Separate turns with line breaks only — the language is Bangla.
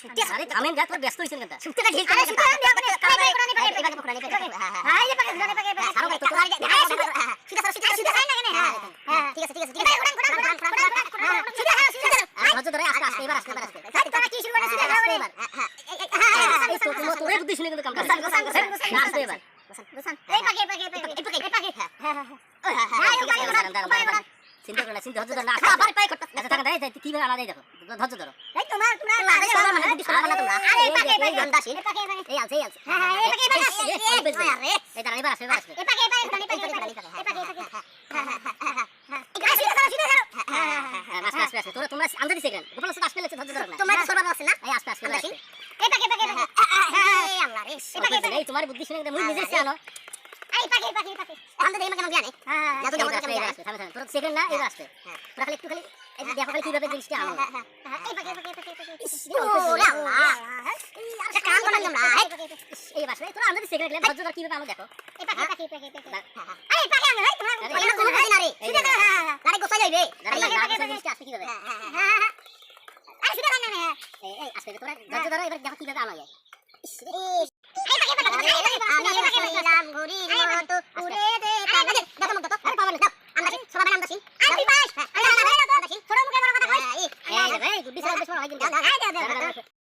সুতে
থামেন যা তোর ব্যস্ত হইছেন কেন
সুতেটা ঢিল করে সুতে দিয়া মানে হ্যাঁ সুতে সুতে সুতে সুতে হ্যাঁ ঠিক আছে ঠিক আছে ঠিক আছে সুতে হ্যাঁ সুতে কি। হ্যাঁ হ্যাঁ হ্যাঁ হ্যাঁ।
চিন্তা করো না, চিন্তা ধৈর্য ধরো না, আবার পায়ে করতে- আচ্ছা, থাকেন, এই, এই, আনা যায় দেখো। ধৈর্য ধরো।
তোমার
আরে বুদ্ধি শোনো না তোমরা।
আরে
এই,
পাকে
এই,
পাকে
গন্ডাসী।
এই পাকে পাকে
এই আনছে, এই আনছে।
হ্যাঁ হ্যাঁ এই পাকে পাকে
এই, এই, এই, বেশ, বেশ।
আরে
এই দাঁড়ান, এবার আসবে, এবার আসবে।
এই পাকে পাকে কোরানি পাকে পাকে এই পাকে এই পাকে হ্যাঁ হ্যাঁ হ্যাঁ হ্যাঁ এই সুতে ধরো সুতে ধরো হ্যাঁ হ্যাঁ
হ্যাঁ, আসবে, আসবে, আসবে। তোরা- তোমরা আনতে দিছে কেন? গোপাল আসলে আসবে, ধৈর্য ধরো না।
তোমার তো আছে না
এই, আসবে, আসবে, এবার আসবে।
এই পাকে পাকে পাকে এই আল্লাহ রে এই পাকে
এই, তোমার বুদ্ধি শুনে মুই নিজে জানো।
এই পাকে পাকে পাকে আমরা দেখি কেমন জানে হ্যাঁ
না, এবার আসবে, থামে, থামে। তোরা second না, এবার আসবে। তোরা খালি একটু খালি দেখো খালি কীভাবে জিনিসটা আনো।
এই পাকে পাকে পাকে ওরে আল্লাহ এটা কাম করেন আমরা এই
এই তোরা আনতে দিছে কেন? ধৈর্য কীভাবে আনো দেখো।
এই পাকে পাকে পাকে পাকে এই পাকে আনো এই তোমরা কোনো কাজ না রে ধরো গাড়ি গোসা যাইবে
বুঝে
পাকে
জিনিসটা আসবে কীভাবে?
আরে সুতে ধরো না
এই, আসবে, তোরা ধৈর্য এবার দেখো কীভাবে আনো যায়।
এই পাকে পাকে
হয়